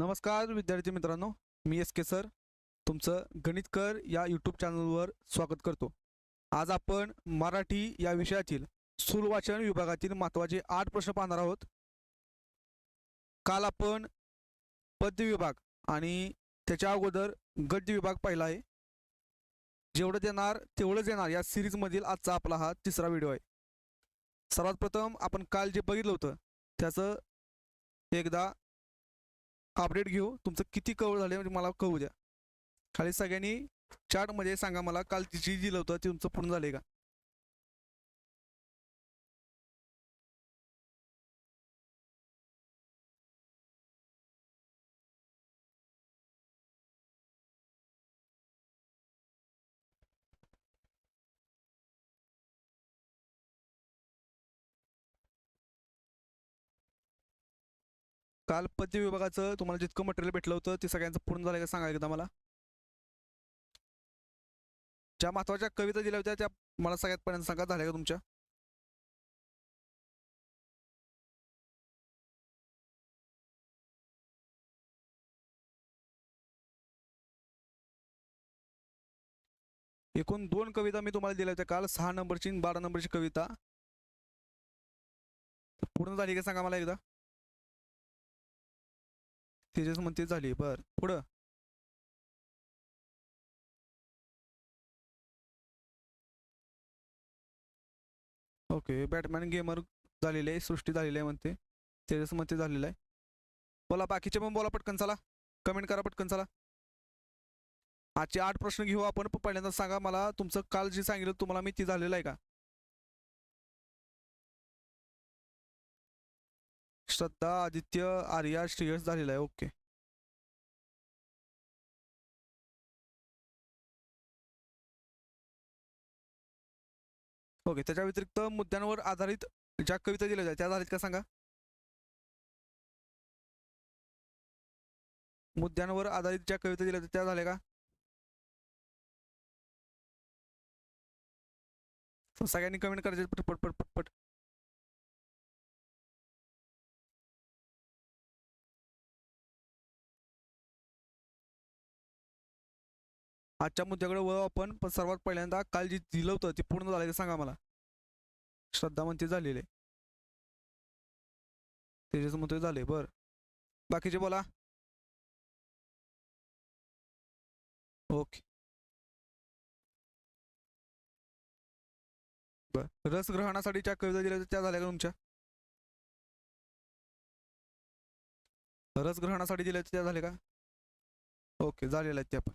नमस्कार विद्यार्थी मित्रांनो. मी एस के सर. तुमचं गणितकर या यूट्यूब चॅनलवर स्वागत करतो. आज आपण मराठी या विषयातील सुलवाचन विभागातील महत्त्वाचे आठ प्रश्न पाहणार आहोत. काल आपण पद्य विभाग आणि त्याच्या अगोदर गद्य विभाग पाहिला आहे. जेवढं देणार तेवढंच येणार या सिरीजमधील आजचा आपला हा तिसरा व्हिडिओ आहे. सर्वात प्रथम आपण काल जे बघितलं होतं त्याचं एकदा अपडेट घेऊ. तुमचं किती कवर झाले म्हणजे मला कळू द्या. खाली सगळ्यांनी चार्टमध्ये सांगा मला काल जी दिलं होतं ते तुमचं पूर्ण झाले का? काल पद्य विभागाचं तुम्हाला जितकं मटेरियल भेटलं होतं ते सगळ्यांचं पूर्ण झालं का सांगा एकदा मला? ज्या महत्त्वाच्या कविता दिल्या होत्या त्या मला सगळ्यात पर्यंत सांगा झाल्या का तुमच्या? एकूण दोन कविता मी तुम्हाला दिल्या होत्या काल सहा नंबरची आणि बारा नंबरची कविता. पूर्ण झाली का सांगा मला एकदा? तेजस म्हणते झाली बर पुढं. ओके बॅटमॅन गेमर झालेले आहे सृष्टी झालेली आहे म्हणते. तेजस म्हणते झालेलं आहे. बोला बाकीचे पण बोला पटकन चला. कमेंट करा पटकन चला. आजचे आठ प्रश्न घेऊ आपण. पहिल्यांदा सांगा मला तुमचं काल जे सांगितलं तुम्हाला मी ती झालेलं आहे का? श्रद्धा आदित्य आर्या श्रेयस झालेला आहे ओके ओके त्याच्या व्यतिरिक्त मुद्द्यांवर आधारित ज्या कविता दिल्या जातात त्या आधारित का सांगा? मुद्द्यांवर आधारित ज्या कविता दिल्या जातात त्या झाल्या का? सगळ्यांनी कमेंट करायचे पटपट पट. आजच्या मुद्द्याकडे वळू आपण पण सर्वात पहिल्यांदा काल जे दिलं होतं ते पूर्ण झालं का सांगा मला. श्रद्धा म्हणते झालेले. तेजस म्हणते झाले बर. बाकीचे बोला. ओके. बर. रसग्रहणासाठीच्या कविता दिल्या त्या झाल्या का तुमच्या? रसग्रहणासाठी दिल्या त्या झाल्या का? ओके झालेल्या आहेत त्या पण.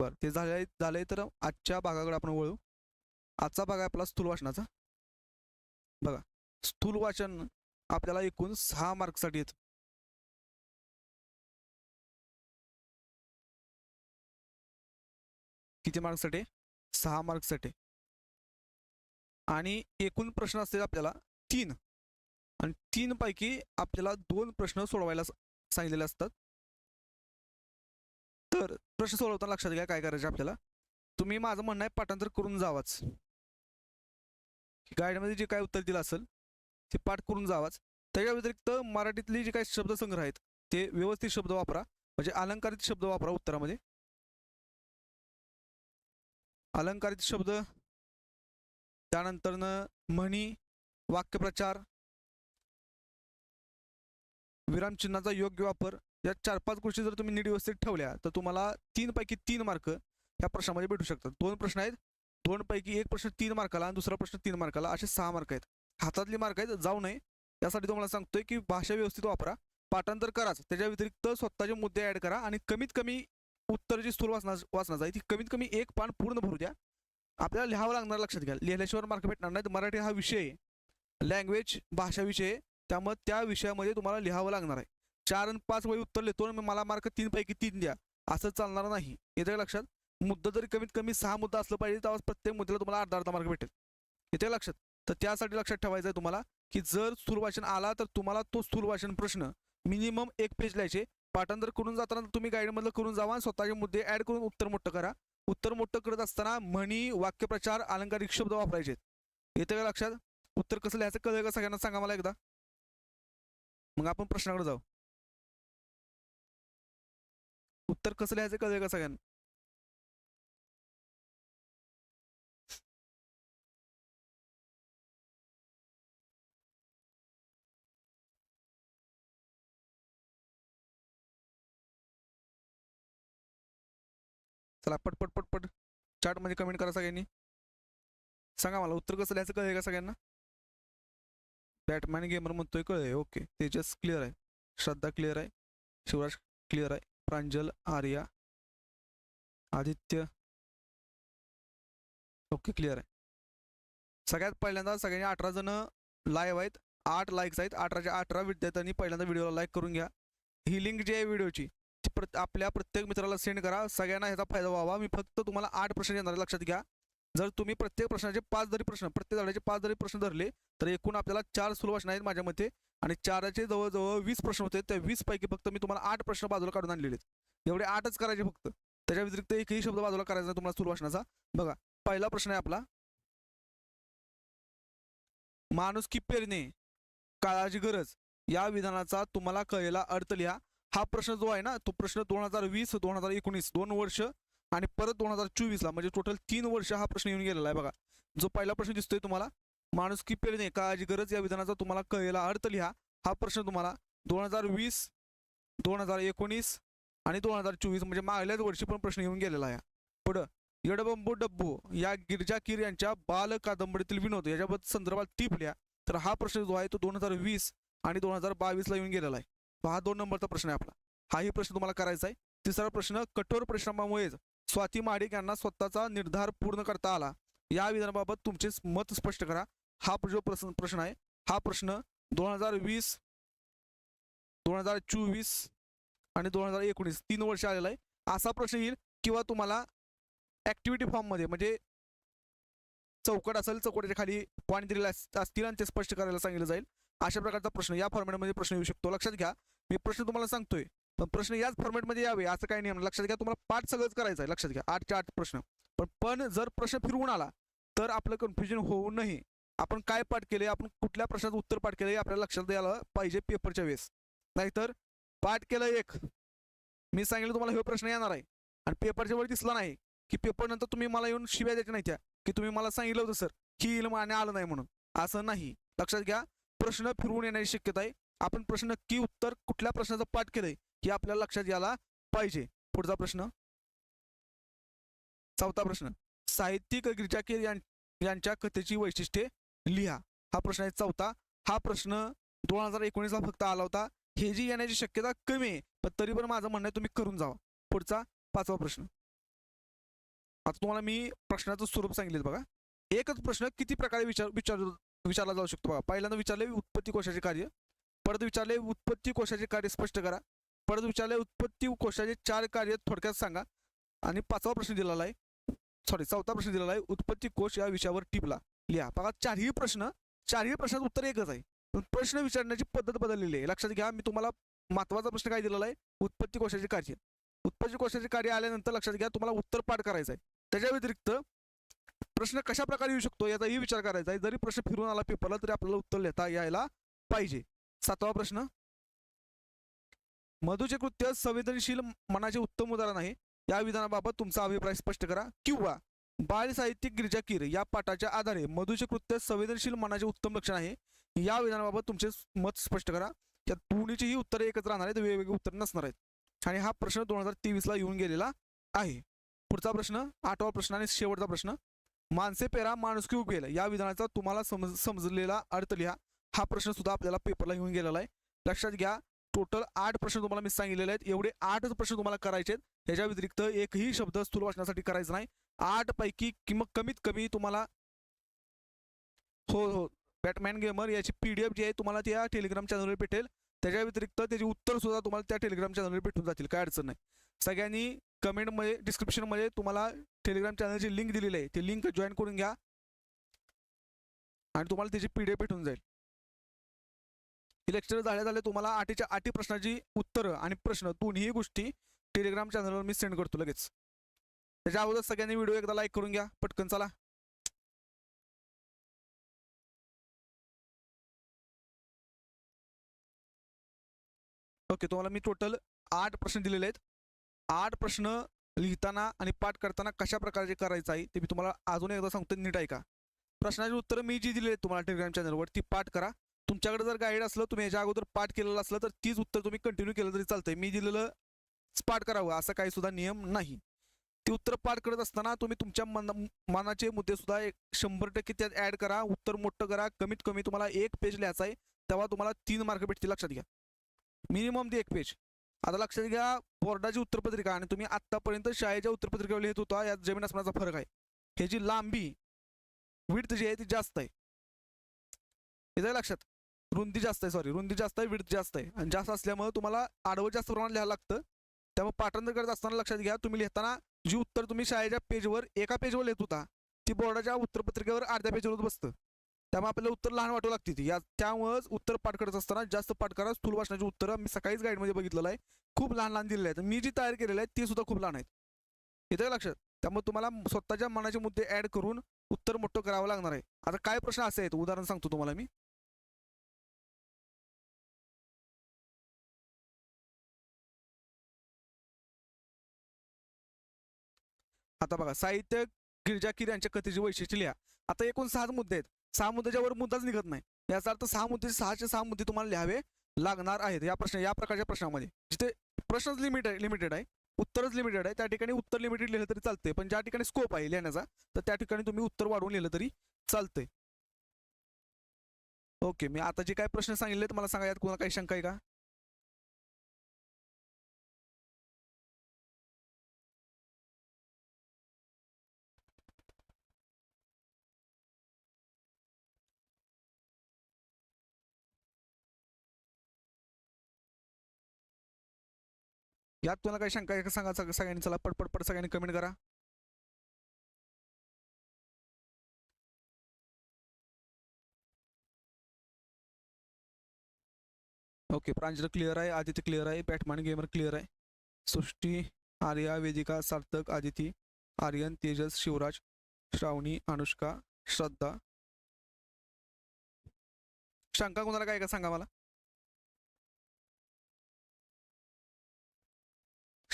बरं ते झाले झालंय तर आजच्या भागाकडे आपण वळू. आजचा भाग आहे आपला स्थूल वाचनाचा बघा स्थूल वाचन आपल्याला एकूण सहा मार्कसाठी येतं. किती मार्क्ससाठी सहा मार्क्ससाठी आणि एकूण प्रश्न असतील आपल्याला तीन. आणि तीन पैकी आपल्याला दोन प्रश्न सोडवायला सांगितलेले असतात. तर प्रश्न सोडवताना लक्षात घ्या काय करायचं आपल्याला. तुम्ही माझं म्हणणं आहे पाठांतर करून जावाच. गाईडमध्ये जे काय उत्तर दिलं असेल ते पाठ करून जावाच. त्याच्या व्यतिरिक्त मराठीतले जे काही शब्दसंग्रह आहेत ते व्यवस्थित शब्द वापरा. म्हणजे अलंकारित शब्द वापरा उत्तरामध्ये. अलंकारित शब्द त्यानंतरनं म्हणी वाक्यप्रचार विरामचिन्हाचा योग्य वापर या चार पाच गोष्टी जर तुम्ही नीट व्यवस्थित ठेवल्या तर तुम्हाला तीनपैकी तीन मार्क या प्रश्नामध्ये भेटू शकतात. दोन प्रश्न आहेत. दोनपैकी एक प्रश्न तीन मार्काला आणि दुसरा प्रश्न तीन मार्काला असे सहा मार्क आहेत. हातातली मार्क आहेत जाऊ नये. त्यासाठी तुम्हाला सांगतोय की भाषा व्यवस्थित वापरा. पाठांतर कराच. त्याच्या व्यतिरिक्त स्वतःचे मुद्दे ऍड करा आणि कमीत कमी उत्तर जी स्थूल वाचना वाचनाचा आहे ती कमीत कमी एक पान पूर्ण भरू द्या. आपल्याला लिहावं लागणार लक्षात घ्या. लिहिल्याशिवाय मार्क भेटणार नाहीत. मराठी हा विषय लँग्वेज भाषा विषय त्यामुळे त्या विषयामध्ये तुम्हाला लिहावं लागणार आहे. चार आणि पाच वय उत्तर लिहितो आणि मला मार्क तीन पैकी तीन द्या. असं चालणार नाही. येते लक्षात? मुद्दा जरी कमीत कमी सहा मुद्दा असलं पाहिजे तेव्हा प्रत्येक मुद्द्याला तुम्हाला अर्धा अर्धा मार्क भेटेल. येते लक्षात? तर त्यासाठी लक्षात ठेवायचं आहे तुम्हाला की जर स्थूल वाचन आला तर तुम्हाला तो स्थूल वाचन प्रश्न मिनिमम एक पेज लिहायचे. पाठांतर करून जाताना तुम्ही गाईडमधलं करून जावा आणि स्वतःचे मुद्दे ऍड करून उत्तर मोठं करा. उत्तर मोठं करत असताना म्हणी वाक्यप्रचार अलंकारिक शब्द वापरायचे. येते का लक्षात? उत्तर कसं लिहायचं कळलं का सगळ्यांना? सांगा मला एकदा. मग आपण प्रश्नाकडे जाऊ. उत्तर कसं लिहायचं कळलं का सगळ्यांना? चला पट पट पट पट. कमेंट करा सगळ्यांनी. सांगा मला उत्तर कसं लिहायचं कळेल का सगळ्यांना? बॅटमॅन गेमर म्हणतोय कळलंय ओके तेजस क्लिअर आहे. श्रद्धा क्लिअर आहे. शिवराज क्लिअर आहे. प्रांजल आर्या आदित्य. ओके क्लिअर आहे. सगळ्यात पहिल्यांदा सगळ्यांनी अठरा जण लाईव्ह आहेत. आठ लाईक्स आहेत. अठराच्या अठरा विद्यार्थ्यांनी पहिल्यांदा व्हिडिओला लाईक करून घ्या. ही लिंक जी आहे व्हिडिओची ती प्रत आपल्या प्रत्येक मित्राला सेंड करा. सगळ्यांना ह्याचा फायदा व्हावा. मी फक्त तुम्हाला आठ प्रश्न येणार लक्षात घ्या. जर तुम्ही प्रत्येक प्रश्नाचे पाच जरी प्रश्न प्रत्येक धड्याचे पाच जरी प्रश्न धरले तर एकूण आपल्याला चार सुलभाषण आहेत माझ्या मते. आणि चाराचे जवळजवळ वीस प्रश्न होते त्या वीस पैकी फक्त मी तुम्हाला आठ प्रश्न बाजूला काढून आणलेले आहेत. एवढे आठच करायचे फक्त. त्याच्या व्यतिरिक्त एकही शब्द बाजूला करायचा तुम्हाला सुलभाषणाचा बघा पहिला प्रश्न आहे आपला. माणूस की पेरणे? काळाची गरज. या विधानाचा तुम्हाला कळलेला अर्थ लिहा. हा प्रश्न जो आहे ना तो प्रश्न दोन हजार वीस दोन हजार एकोणीस दोन वर्ष आणि परत दोन हजार चोवीसला म्हणजे टोटल तीन वर्ष हा प्रश्न येऊन गेलेला आहे बघा. जो पहिला प्रश्न दिसतोय तुम्हाला माणूस की पेरणे काळाची गरज या विधानाचा तुम्हाला कळलेला अर्थ लिहा. हा प्रश्न तुम्हाला दोन हजार वीस दोन हजार एकोणीस आणि दोन हजार चोवीस म्हणजे मागल्याच वर्षी पण प्रश्न येऊन गेलेला आहे. पुढं यडबंबू डब्बू या गिरजा किर यांच्या बाल कादंबरीतील विनोद याच्याबद्दल संदर्भात टीप लिहा. तर हा प्रश्न जो आहे तो दोन हजार वीस आणि दोन हजार बावीसला येऊन गेलेला आहे. हा दोन नंबरचा प्रश्न आहे आपला. हाही प्रश्न तुम्हाला करायचा आहे. तिसरा प्रश्न कठोर परिश्रमामुळेच स्वाती महाडिक यांना स्वतःचा निर्धार पूर्ण करता आला. या विधानाबाबत तुमचे मत स्पष्ट करा. हा जो प्रश्न प्रश्न आहे हा प्रश्न दोन हजार वीस दोन हजार चोवीस आणि दोन हजार एकोणीस तीन वर्ष आलेला आहे. असा प्रश्न येईल किंवा तुम्हाला ऍक्टिव्हिटी फॉर्ममध्ये म्हणजे चौकट असेल चौकटीच्या खाली पॉईंट दिलेले असतील आणि ते स्पष्ट करायला सांगितलं जाईल. अशा प्रकारचा प्रश्न या फॉर्मॅटमध्ये प्रश्न येऊ शकतो. लक्षात घ्या मी प्रश्न तुम्हाला सांगतोय. पण प्रश्न याच फॉर्मॅटमध्ये यावे असं काही नियम लक्षात घ्या तुम्हाला पाठ सगळंच करायचं आहे. लक्षात घ्या. आठच्या आठ प्रश्न. पण पण जर प्रश्न फिरवून आला तर आपलं कन्फ्युजन होऊ नये. आपण काय पाठ केले आपण कुठल्या प्रश्नाचं उत्तर पाठ केले आपल्याला लक्षात द्यायला पाहिजे पेपरच्या वेळेस. नाहीतर पाठ केलं एक. मी सांगितलं तुम्हाला हे प्रश्न येणार आहे. आणि पेपरच्या वेळी दिसला नाही की पेपर नंतर तुम्ही मला येऊन शिव्या द्यायच्या नाही त्या. की तुम्ही मला सांगितलं होतं सर की येईल आणि आलं नाही म्हणून. असं नाही. लक्षात घ्या प्रश्न फिरवून येण्याची शक्यता आहे. आपण प्रश्न की उत्तर कुठल्या प्रश्नाचं पाठ केलंय हे आपल्याला लक्षात यायला पाहिजे. पुढचा प्रश्न. चौथा प्रश्न. साहित्यिक गिरजाकीर यांच्या कथेची वैशिष्ट्ये लिहा. हा प्रश्न आहे चौथा. हा प्रश्न दोन हजार एकोणीसला फक्त आला होता. हे जी येण्याची शक्यता कमी आहे पण तरी पण माझं म्हणणं आहे तुम्ही करून जावा. पुढचा पाचवा प्रश्न. आता तुम्हाला मी प्रश्नाचं स्वरूप सांगितलं बघा. एकच प्रश्न किती प्रकारे विचार विचार विचारला जाऊ शकतो बघा. पहिल्यांदा विचारले उत्पत्ती कोशाचे कार्य. परत विचारले उत्पत्ती कोशाचे कार्य स्पष्ट करा. परत विचारले उत्पत्ती कोशाचे चार कार्य थोडक्यात सांगा. आणि पाचवा प्रश्न दिलेला आहे. सॉरी चौथा प्रश्न दिलेला आहे. उत्पत्ती कोश या विषयावर टिपला. लिहा. बघा चारही प्रश्न चारही प्रश्नात उत्तर एकच आहे. पण प्रश्न विचारण्याची पद्धत बदललेली आहे. लक्षात घ्या मी तुम्हाला महत्त्वाचा प्रश्न काय दिलेला आहे? उत्पत्ती कोशाचे कार्य. उत्पत्ती कोशाचे कार्य आल्यानंतर लक्षात घ्या तुम्हाला उत्तर पाठ करायचं आहे. त्याच्या व्यतिरिक्त प्रश्न कशा प्रकारे येऊ शकतो याचाही विचार करायचा आहे. जरी प्रश्न फिरून आला पेपरला तरी आपल्याला उत्तर लिहिता यायला पाहिजे. सातवा प्रश्न मधुचे कृत्य संवेदनशील मनाचे उत्तम उदाहरण आहे. या विधानाबाबत तुमचा अभिप्राय स्पष्ट करा. किंवा बाल साहित्यिक गिरजाकीर या पाठाच्या आधारे मधुचे कृत्य संवेदनशील मनाचे उत्तम लक्षण आहे. या विधानाबाबत तुमचे मत स्पष्ट करा. या दोन्हीचीही उत्तरे एकच राहणार आहेत. वेगवेगळी उत्तर नसणार आहेत. आणि हा प्रश्न दोन हजार तेवीसला येऊन गेलेला आहे. पुढचा प्रश्न आठवा प्रश्न आणि शेवटचा प्रश्न. माणसे पेरा माणुसकी उगेल या विधानाचा तुम्हाला समज समजलेला अर्थ लिहा. हा प्रश्न सुद्धा आपल्याला पेपरला येऊन गेलेला आहे. लक्षात घ्या टोटल आठ प्रश्न तुम्हाला मी सांगितलेले आहेत. एवढे आठच प्रश्न तुम्हाला करायचे आहेत. ह्याच्या व्यतिरिक्त एकही शब्द स्थूल वाचण्यासाठी करायचा नाही. आठ पैकी किंवा कमीत कमी तुम्हाला हो हो. बॅटमॅन गेमर याची पी डी एफ जी आहे तुम्हाला त्या टेलिग्राम चॅनलवर भेटेल. त्याच्या व्यतिरिक्त त्याची उत्तर सुद्धा तुम्हाला त्या टेलिग्राम चॅनलवर भेटून जातील. काय अडचण नाही. सगळ्यांनी कमेंटमध्ये डिस्क्रिप्शनमध्ये तुम्हाला टेलिग्राम चॅनलची लिंक दिलेली आहे. ती लिंक जॉईन करून घ्या. आणि तुम्हाला त्याची पी डी एफ भेटून जाईल. हे लेक्चर झाले झाले तुम्हाला आठीच्या आठी प्रश्नाची उत्तरं आणि प्रश्न दोन्ही गोष्टी टेलिग्राम चॅनलवर मी सेंड करतो लगेच. त्याच्या अगोदर सगळ्यांनी व्हिडिओ एकदा लाईक करून घ्या पटकन चला. ओके तुम्हाला मी टोटल आठ प्रश्न दिलेले आहेत. आठ प्रश्न लिहिताना आणि पाठ करताना कशा प्रकारचे करायचं आहे ते मी तुम्हाला अजून एकदा सांगतो नीट ऐका. प्रश्नाची उत्तरं मी जी दिली आहेत तुम्हाला टेलिग्राम चॅनलवर ती पाठ करा. तुमच्याकडे जर गाईड असलं तुम्ही याच्या अगोदर पाठ केलेलं असलं तर तीच उत्तर तुम्ही कंटिन्यू केलं तरी चालतंय. मी दिलेलं पाठ करावं असा काही सुद्धा नियम नाही. ती उत्तर पाठ करत असताना तुम्ही तुमच्या मन मनाचे मुद्दे सुद्धा एक शंभर टक्के त्यात ऍड करा उत्तर मोठं करा कमीत कमी तुम्हाला एक पेज लिहायचा आहे तेव्हा तुम्हाला तीन मार्क भेटतील लक्षात घ्या. मिनिमम ते एक पेज आता लक्षात घ्या बोर्डाची उत्तरपत्रिका आणि तुम्ही आतापर्यंत शाळेच्या उत्तरपत्रिकेवर लिहित होता यात जमीन असण्याचा फरक आहे. ह्याची लांबी विड्थ जी आहे ती जास्त आहे. येतं लक्षात. रुंदी जास्त आहे सॉरी रुंदी जास्त आहे विड्थ जास्त आहे. आणि जास्त असल्यामुळे तुम्हाला आडवं जास्त प्रमाणात लिहायला लागतं. त्यामुळे पाठांतर करत असताना लक्षात घ्या तुम्ही लिहिताना जी उत्तर तुम्ही शाळेच्या पेजवर एका पेजवर लिहित होता ती बोर्डाच्या उत्तरपत्रिकेवर अर्ध्या पेजवर बसतं. त्यामुळे आपल्याला उत्तर लहान वाटू लागते ती या त्यामुळेच उत्तर पाठ करत असताना जास्त पाठ करा. स्थूल भाषणाची उत्तरं मी सकाळीच गाईडमध्ये बघितलेलं आहे. खूप लहान लहान दिलेले आहेत. मी जी तयार केलेली आहेत ती सुद्धा खूप लहान आहेत. येतं का लक्षात? त्यामुळे तुम्हाला स्वतःच्या मनाचे मुद्दे ऍड करून उत्तर मोठं करावं लागणार आहे. आता काय प्रश्न असे आहेत? उदाहरण सांगतो तुम्हाला मी. आता बघा साहित्य गिरजा किर यांच्या कथेची वैशिष्ट्य लिहा. आता एकूण सहाच मुद्दे आहेत. सहा मुद्द्याच्या वर मुद्दाच निघत नाही. याचा अर्थ सहा मुद्दे सहाचे सहा मुद्दे तुम्हाला लिहावे लागणार आहेत. या प्रश्न या प्रकारच्या प्रश्नामध्ये. जिथे प्रश्नच लिमिटेड लिमिटेड आहे उत्तरच लिमिटेड आहे त्या ठिकाणी उत्तर लिमिटेड लिहिलं तरी चालतंय. पण ज्या ठिकाणी स्कोप आहे लिहिण्याचा तर त्या ठिकाणी तुम्ही उत्तर वाढवून लिहिलं तरी चालतंय. ओके मी आता जे काय प्रश्न सांगितले तुम्हाला सांगा यात कोणा काही शंका आहे का? यात तुम्हाला काही शंका आहे का? सांगा सग- सगळ्यांनी चला पटपट पट सगळ्यांनी कमेंट करा. ओके प्रांजल क्लिअर आहे आदित्य क्लिअर आहे बॅटमॅन गेमर क्लिअर आहे. सृष्टी आर्या वेदिका सार्थक आदिती आर्यन तेजस शिवराज श्रावणी अनुष्का श्रद्धा. शंका कोणाला काय का? सांगा मला.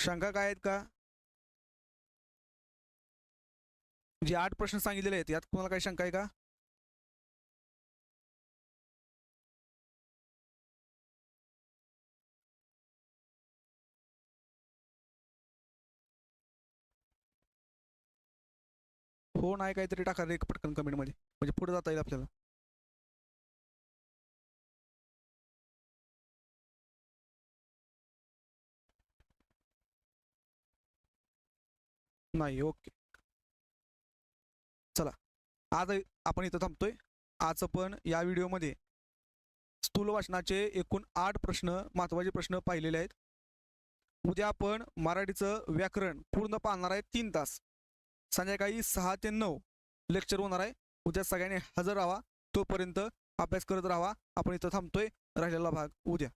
शंका काय आहेत का? जे आठ प्रश्न सांगितलेले आहेत यात कोणाला काही शंका आहे का? हो नाही काहीतरी टाका रे पटकन कमेंटमध्ये. म्हणजे पुढे जाता येईल आपल्याला. नाही ओके. चला आज आपण इथं थांबतोय. आज आपण या व्हिडिओमध्ये स्थूल वाचनाचे एकूण आठ प्रश्न महत्त्वाचे प्रश्न पाहिलेले आहेत. उद्या आपण मराठीचं व्याकरण पूर्ण पाहणार आहे तीन तास. संध्याकाळी सहा ते नऊ लेक्चर होणार आहे. उद्या सगळ्यांनी हजर राहा. तोपर्यंत अभ्यास करत राहा. आपण इथं थांबतोय. राहिलेला भाग उद्या.